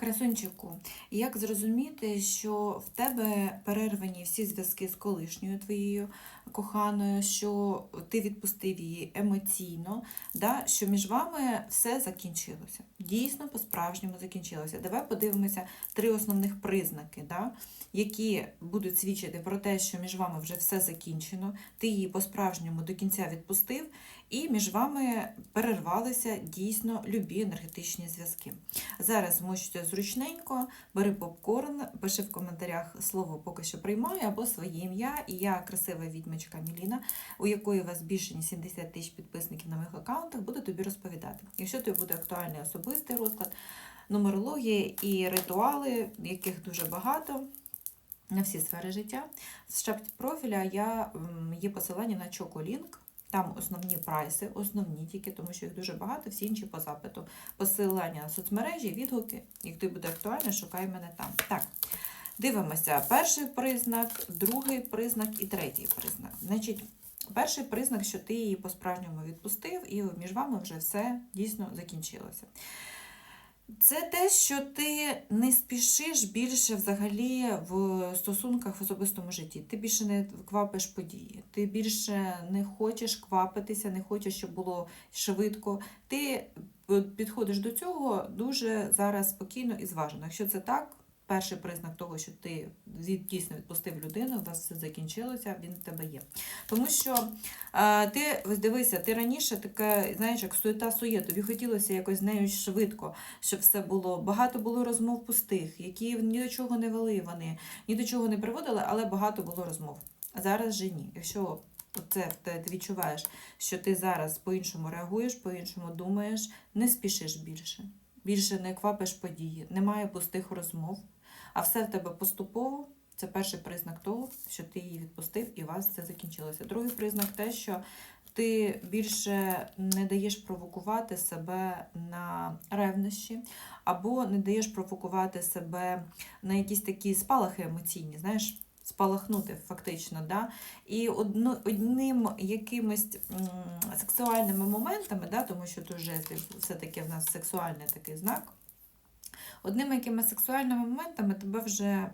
Красунчику, як зрозуміти, що в тебе перервані всі зв'язки з колишньою твоєю коханою, що ти відпустив її емоційно, да, що між вами все закінчилося. Дійсно, по-справжньому закінчилося. Давай подивимося три основних признаки, да, які будуть свідчити про те, що між вами вже все закінчено, ти її по-справжньому до кінця відпустив, і між вами перервалися дійсно любі енергетичні зв'язки. Зараз змочуйся зручненько, бери попкорн, пиши в коментарях слово поки що приймаю або своє ім'я. І я красива відьмачка Міліна, у якої у вас більше ніж 70 тисяч підписників на моїх аккаунтах, буду тобі розповідати. Якщо тобі буде актуальний особистий розклад, нумерологія і ритуали, яких дуже багато. На всі сфери життя. В шапці профіля я, є посилання на Чоколінк. Там основні прайси, основні тільки, тому що їх дуже багато, всі інші по запиту. Посилання на соцмережі, відгуки. Як тобі буде актуально, шукай мене там. Так, дивимося. Перший признак, другий признак і третій признак. Значить, перший признак, що ти її по-справжньому відпустив, і між вами вже все дійсно закінчилося. Це те, що ти не спішиш більше взагалі в стосунках в особистому житті. Ти більше не квапиш події, ти більше не хочеш квапитися, не хочеш, щоб було швидко. Ти підходиш до цього дуже зараз спокійно і зважено. Якщо це так, перший признак того, що ти дійсно відпустив людину, у вас все закінчилося, він в тебе є. Тому що а, ти дивися, ти раніше таке, знаєш, як суєта сує, тобі хотілося якось з нею швидко, щоб все було. Багато було розмов пустих, які ні до чого не вели вони, ні до чого не приводили, але багато було розмов. А зараз же ні. Якщо це ти ти відчуваєш, що ти зараз по-іншому реагуєш, по-іншому думаєш, не спішиш більше. Більше не квапиш події, немає пустих розмов, а все в тебе поступово. Це перший признак того, що ти її відпустив і у вас це закінчилося. Другий признак те, що ти більше не даєш провокувати себе на ревнощі, або не даєш провокувати себе на якісь такі спалахи емоційні, знаєш, спалахнути фактично. Да? І одно, одним якимось сексуальними моментами, да, тому що жезлів все-таки в нас сексуальний такий знак. Одними якимись сексуальними моментами тебе вже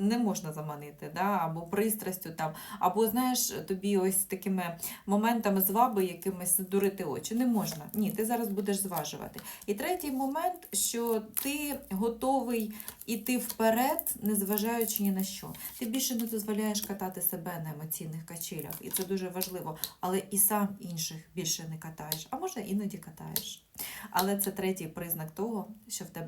не можна заманити, да? або пристрастю там, або знаєш, тобі ось такими моментами зваби якимись дурити очі. Не можна. Ні, ти зараз будеш зважувати. І третій момент, що ти готовий іти вперед, незважаючи ні на що. Ти більше не дозволяєш катати себе на емоційних качелях, і це дуже важливо. Але і сам інших більше не катаєш, а може іноді катаєш. Але це третій признак того, що в тебе